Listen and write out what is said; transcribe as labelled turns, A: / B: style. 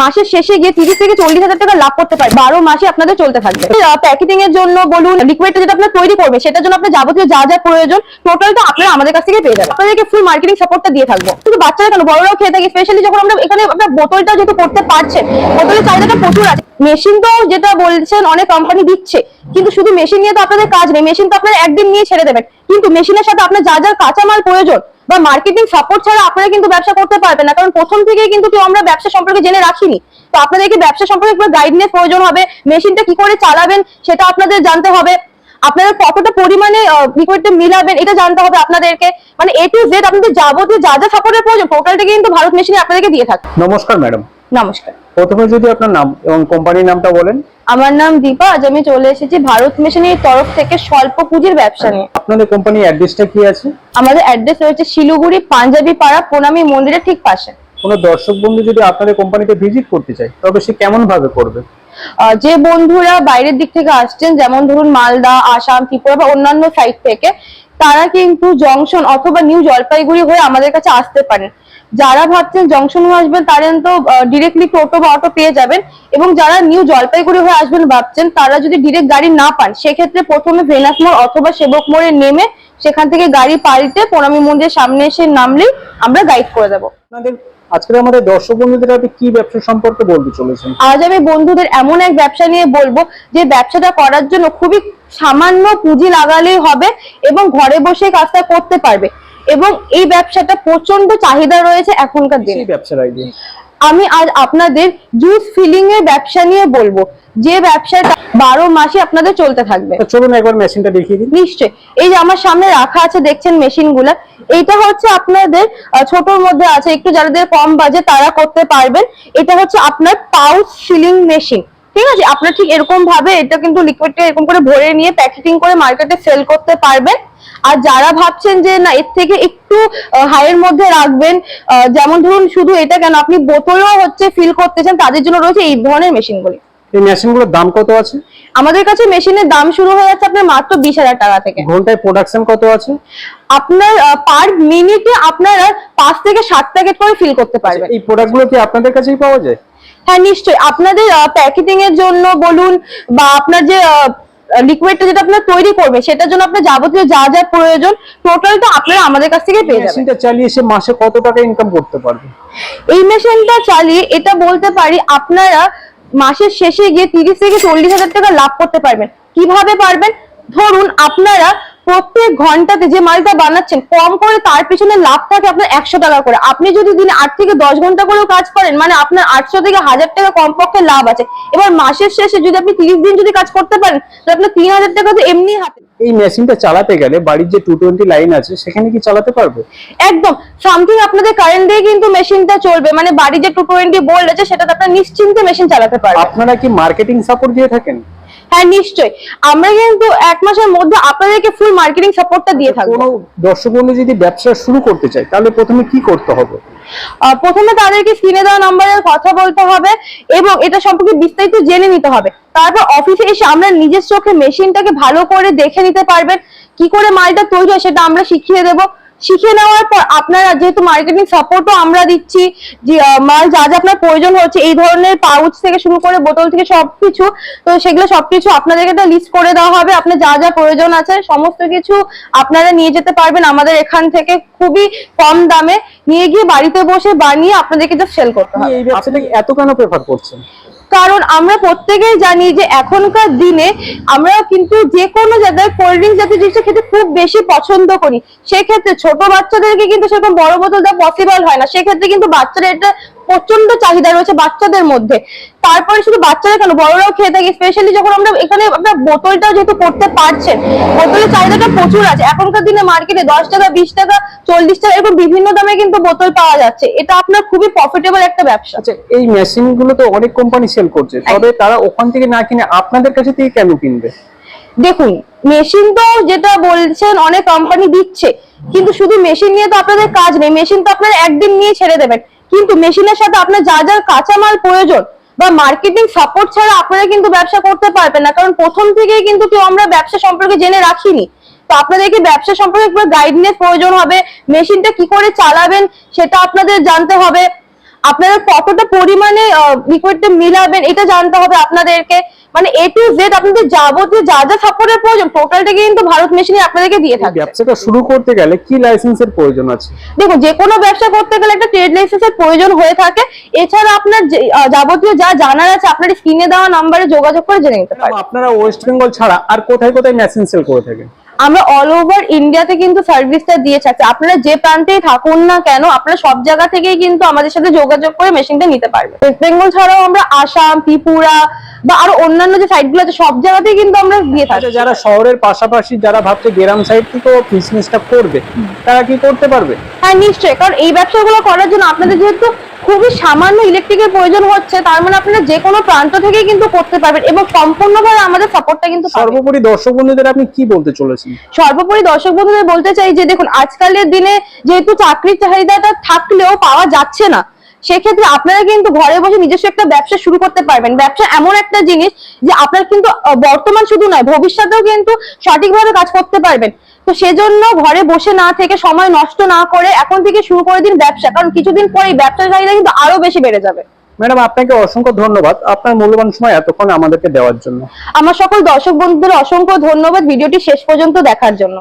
A: মাসের শেষে গিয়ে তিরিশ থেকে চল্লিশ হাজার টাকা লাভ করতে পারে। বারো মাসে আপনাদের চলতে থাকবে। প্যাকেটিং এর জন্য বলুন লিকুইডটা যেটা আপনার তৈরি করবে, সেটার জন্য আপনার যাবতীয় যা যা প্রয়োজন টোটালটা আপনারা আমাদের কাছ থেকে পেয়ে যাবেন। আপনাদেরকে ফুল মার্কেটিং সাপোর্টটা দিয়ে থাকব। শুধু বাচ্চারা কেন? বড়রাও খেয়ে থাকে স্পেশালি যখন আমরা এখানে আপনার বোতলটা যেহেতু করতে পারছেন, বোতলের চাহিদাটা প্রচুর আছে। মেশিন তো যেটা বলছেন, অনেক কোম্পানি দিচ্ছে, কিন্তু শুধু মেশিন নিয়ে তো আপনাদের কাজ নেই। মেশিন তো আপনারা একদিন নিয়ে ছেড়ে দেবেন। কিন্তু মেশিনের সাথে আপনার যা যা কাঁচামাল প্রয়োজন বা মার্কেটিং সাপোর্ট ছাড়া আপনারা কিন্তু ব্যবসা করতে পারবেন না। কারণ প্রথম থেকেই কিন্তু কেউ আমরা ব্যবসা সম্পর্কে জেনে রাখিনি। তো আপনাদেরকে ব্যবসা সম্পর্কে একটু গাইডনেস প্রয়োজন হবে। মেশিনটা কি করে চালাবেন সেটা আপনাদের জানতে হবে। আপনারা কতটা পরিমাণে মিলাবেন এটা জানতে হবে আপনাদেরকে। মানে এ টু জেড আপনাদের যাবতীয় যা যা সাপোর্টের প্রয়োজন টোটালটা কিন্তু ভারত মেশিনে আপনাদেরকে দিয়ে থাকে।
B: নমস্কার ম্যাডাম।
A: নমস্কার।
B: প্রথমে যদি আপনার নাম এবং কোম্পানির নামটা বলেন।
A: আমার নাম দীপা আজ আমি চলে এসেছি ভারত মেশিনের তরফ থেকে স্বল্প পুঁজির ব্যবসা নিয়ে।
B: আপনাদের কোম্পানির অ্যাড্রেসটা কি আছে?
A: আমাদের অ্যাড্রেস রয়েছে শিলিগুড়ি পাঞ্জাবি পাড়া প্রণামী মন্দিরের ঠিক পাশে।
B: কোনো দর্শক বন্ধু যদি আপনাদের কোম্পানিতে ভিজিট করতে চায় তবে সে কেমন ভাবে করবে
A: যে বন্ধুরা বাইরের দিক থেকে আসছেন যেমন ধরুন মালদা আসাম ত্রিপুরা বা অন্যান্য সাইড থেকে তারা কিন্তু জংশন অথবা নিউ জলপাইগুড়ি হয়ে আমাদের কাছে আসতে পারেন। যারা ভাবছেন জংশন হয়ে আসবেন তারা তো ডিরেক্টলি টোটো বা অটো পেয়ে যাবেন এবং যারা নিউ জলপাইগুড়ি হয়ে আসবেন ভাবছেন তারা যদি ডিরেক্ট গাড়ি না পান সেক্ষেত্রে প্রথমে ভেনাস মোড় অথবা সেবক মোড়ে নেমে সেখান থেকে গাড়ি পাল্টে প্রণামী মন্দিরের সামনে এসে নামলেই আমরা গাইড করে দেবো।
B: আপনাদের আজকে আমাদের দর্শক বন্ধুদের আপনি কি ব্যবসা সম্পর্কে বলতে চলেছেন?
A: আজ আমি বন্ধুদের এমন এক ব্যবসা নিয়ে বলব যে ব্যবসাটা করার জন্য খুবই সামান্য পুঁজি লাগালেই হবে এবং ঘরে বসে কাজটা করতে পারবে। এবং এই ব্যবসাটা প্রচণ্ড চাহিদা রয়েছে এখনকার দিনে।
B: ব্যবসার আইডিয়া
A: আমি আজ আপনাদের জুস ফিলিং এর ব্যবসা নিয়ে বলব। যে ব্যবসাটা বারো মাসে আপনাদের চলতে থাকবে।
B: চলুন একবার মেশিনটা দেখিয়ে দিন
A: নিশ্চয় এই যে আমার সামনে রাখা আছে দেখছেন মেশিনগুলা এইটা হচ্ছে আপনাদের ছোটর মধ্যে আছে। একটু যাদের কম বাজে তারা করতে পারবেন। এটা হচ্ছে আপনার পাউচ সিলিং মেশিন ঠিক আছে আপনার ঠিক এরকম ভাবে এটা কিন্তু লিকুইডটা এরকম করে ভরে নিয়ে প্যাকেটিং করে মার্কেটে সেল করতে পারবেন। আর যারা ভাবছেন যে না এর থেকে একটু হাইয়ের মধ্যে রাখবেন যেমন ধরুন শুধু এটা কেন আপনি বোতলও হচ্ছে ফিল করতে চান তাদের জন্য রয়েছে এই ধরনের মেশিনগুলি
B: এই মেশিনগুলোর দাম কত আছে?
A: আমাদের কাছে মেশিনের দাম শুরু হয়ে যাচ্ছে আপনার মাত্র বিশ হাজার টাকা থেকে।
B: ঘন্টায় প্রোডাকশন কত আছে?
A: আপনার পার মিনিটে আপনারা পাঁচ থেকে সাত প্যাকেট করে ফিল করতে পারবেন।
B: এই প্রোডাক্টগুলো কি আপনাদের কাছেই পাওয়া যায়?
A: হ্যাঁ নিশ্চয়ই। আপনাদের প্যাকেটিং এর জন্য বলুন বা আপনার যে লিকুইডটা যেটা আপনার তৈরি করবে সেটার জন্য আপনার যাবতীয় যা যা প্রয়োজন টোটালটা আপনারা আমাদের কাছ থেকে পেয়ে যাবেন।
B: চালিয়ে সে মাসে কত টাকা ইনকাম করতে পারবে?
A: এই মেশিনটা চালিয়ে এটা বলতে পারি আপনারা মাসের শেষে গিয়ে তিরিশ থেকে চল্লিশ হাজার টাকা লাভ করতে পারবেন। কীভাবে পারবেন? ধরুন আপনারা প্রত্যেক ঘন্টাতে যে মালটা বানাচ্ছেন, কম করে তার পিছনে লাভ থাকে আপনার একশো টাকা করে। আপনি যদি দিনে আট থেকে দশ ঘণ্টা করেও কাজ করেন মানে আপনার আটশো থেকে হাজার টাকা কমপক্ষে লাভ আছে। এবার মাসের শেষে যদি আপনি তিরিশ দিন যদি কাজ করতে পারেন, তাহলে আপনার তিন হাজার টাকা তো এমনি হাতে।
B: এই মেশিনটা চালাতে গেলে বাড়ির যে টু টোয়েন্টি লাইন আছে সেখানে কি চালাতে পারবে?
A: একদম। সামথিং আপনাদের কারেন্ট দিয়ে কিন্তু মেশিনটা চলবে। মানে বাড়ি যে টু টোয়েন্টি বোল্ড আছে সেটাতে আপনার নিশ্চিন্তে মেশিন চালাতে পারবেন।
B: আপনারা কি মার্কেটিং সাপোর্ট দিয়ে থাকেন?
A: হ্যাঁ নিশ্চয়ই। আমরা কিন্তু এক মাসের মধ্যে আপনাদেরকে ফুল মার্কেটিং সাপোর্টটা দিয়ে থাকব।
B: কোনো দর্শক বন্ধু যদি ব্যবসা শুরু করতে চায় তাহলে প্রথমে কি করতে হবে?
A: প্রথমে তাদেরকে স্ক্রিনে দেওয়া নাম্বারের কথা বলতে হবে এবং এটা সম্পর্কে বিস্তারিত জেনে নিতে হবে। তারপর অফিসে এসে আমরা নিজের চোখে মেশিনটাকে ভালো করে দেখে নিতে পারবেন, কি করে মালটা তৈরি হয় সেটা আমরা শিখিয়ে দেবো। শিখে নেওয়ার পর আপনারা যেহেতু মার্কেটিং সাপোর্টও আমরা দিচ্ছি যে মাল যা যা আপনার প্রয়োজন হচ্ছে এই ধরনের পাউচ থেকে শুরু করে বোতল থেকে সবকিছু তো সেগুলো সবকিছু আপনাদেরকে একটা লিস্ট করে দেওয়া হবে। আপনার যা যা প্রয়োজন আছে সমস্ত কিছু আপনারা নিয়ে যেতে পারবেন আমাদের এখান থেকে খুবই কম দামে। নিয়ে গিয়ে বাড়িতে বসে বানিয়ে আপনাদেরকে জাস্ট সেল করতে হবে।
B: এই ব্যবসাটাকে এত কেন প্রেফার করছেন?
A: কারণ আমরা প্রত্যেকেই জানি যে এখনকার দিনে আমরা কিন্তু যে কোনো জায়গায় কোল্ড ড্রিঙ্ক জাতীয় জিনিসটা খেতে খুব বেশি পছন্দ করি। সেক্ষেত্রে ছোট বাচ্চাদেরকে কিন্তু সেরকম বড় বোতল দেওয়া পসিবল হয় না। সেক্ষেত্রে কিন্তু বাচ্চারা এটা প্রচণ্ড চাহিদা রয়েছে বাচ্চাদের মধ্যে। তারপরে শুধু বাচ্চারা কেন? বড়রাও খেয়ে থাকে স্পেশালি যখন আমরা এখানে আপনার বোতলটাও যেহেতু করতে পারছেন বোতলের চাহিদাটা প্রচুর আছে। এখনকার দিনে মার্কেটে দশ টাকা বিশ টাকা চল্লিশ টাকা এরকম বিভিন্ন দামে কিন্তু বোতল পাওয়া যাচ্ছে। এটা আপনার খুবই প্রফিটেবল একটা ব্যবসা।
B: আচ্ছা এই মেশিনগুলো তো অনেক কোম্পানি সেল করছে। তবে তারা ওখান থেকে না কিনে আপনাদের কাছে থেকে কেন কিনবে?
A: দেখুন মেশিন তো যেটা বলছেন অনেক কোম্পানি দিচ্ছে। কিন্তু শুধু মেশিন নিয়ে তো আপনাদের কাজ নেই। মেশিন তো আপনারা একদিন নিয়ে ছেড়ে দেবেন। কিন্তু মেশিনের সাথে আপনার যা যা কাঁচামাল প্রয়োজন বা মার্কেটিং সাপোর্ট ছাড়া আপনারা কিন্তু ব্যবসা করতে পারবেন না। কারণ প্রথম থেকেই কিন্তু কেউ আমরা ব্যবসা সম্পর্কে জেনে রাখিনি। তো আপনাদেরকে ব্যবসা সম্পর্কে পুরো গাইডনেস প্রয়োজন হবে, মেশিনটা কি করে চালাবেন সেটা আপনাদের জানতে হবে। আপনারা কতটা পরিমাণে লিকুইডটা মিলাবেন এটা জানতে হবে আপনাদেরকে। মানে এ টু জেড আপনাদের যাবতীয় যা যা সাপোর্টের প্রয়োজন টোটালটা কিন্তু ভারত মেশিনে আপনাদেরকে দিয়ে থাকে
B: ব্যবসাটা শুরু করতে গেলে কি লাইসেন্সের প্রয়োজন আছে?
A: দেখো যে কোনো ব্যবসা করতে গেলে একটা ট্রেড লাইসেন্সের প্রয়োজন হয়ে থাকে। এছাড়া আপনার যাবতীয় যা জানার আছে আপনার স্ক্রিনে দেওয়া নাম্বারে যোগাযোগ করে জেনে নিতে পারেন।
B: আপনারা ওয়েস্ট বেঙ্গল ছাড়া আর কোথায় কোথায় মেশিন সেল করে থাকেন?
A: আমরা অল ওভার ইন্ডিয়াতে কিন্তু সার্ভিসটা দিয়ে থাকি। আপনারা যে প্রান্তেই থাকুন না কেন আপনারা সব জায়গা থেকেই কিন্তু আমাদের সাথে যোগাযোগ করে মেশিনটা নিতে পারবেন। ওয়েস্ট বেঙ্গল ছাড়াও আমরা আসাম ত্রিপুরা বা আরও অন্যান্য যে সাইটগুলো আছে সব জায়গাতেই কিন্তু আমরা দিয়ে থাকি।
B: আচ্ছা যারা শহরের পাশাপাশি যারা ভাবছে গ্রাম সাইড থেকেও বিজনেসটা করবে তারা কি করতে পারবে?
A: হ্যাঁ নিশ্চয়ই। কারণ এই ব্যবসাগুলো করার জন্য আপনাদের যেহেতু খুবই সামান্য ইলেকট্রিকের প্রয়োজন হচ্ছে তার মানে আপনারা যে কোনো প্রান্ত থেকেই কিন্তু করতে পারবেন এবং সম্পূর্ণভাবে আমাদের সাপোর্টটা কিন্তু
B: সর্বোপরি দর্শক বন্ধুদের আপনি কি বলতে চলেছেন?
A: সর্বোপরি দর্শক বন্ধুদের বলতে চাই যে দেখুন আজকালের দিনে যেহেতু চাকরির চাহিদাটা থাকলেও পাওয়া যাচ্ছে না সেক্ষেত্রে আপনারা কিন্তু ঘরে বসে নিজস্ব একটা ব্যবসা শুরু করতে পারবেন। ব্যবসা এমন একটা জিনিস যে আপনার কিন্তু বর্তমান শুধু নয় ভবিষ্যতেও কিন্তু সঠিকভাবে কাজ করতে পারবেন। তো সেজন্য ঘরে বসে না থেকে সময় নষ্ট না করে এখন থেকে শুরু করে দিন ব্যবসা। কারণ কিছুদিন পরে এই ব্যবসার চাহিদা কিন্তু আরও বেশি বেড়ে যাবে।
B: ম্যাডাম আপনাকে অসংখ্য ধন্যবাদ আপনার মূল্যবান সময় এতক্ষণ আমাদেরকে দেওয়ার জন্য।
A: আমার সকল দর্শক বন্ধুদের অসংখ্য ধন্যবাদ ভিডিওটি শেষ পর্যন্ত দেখার জন্য।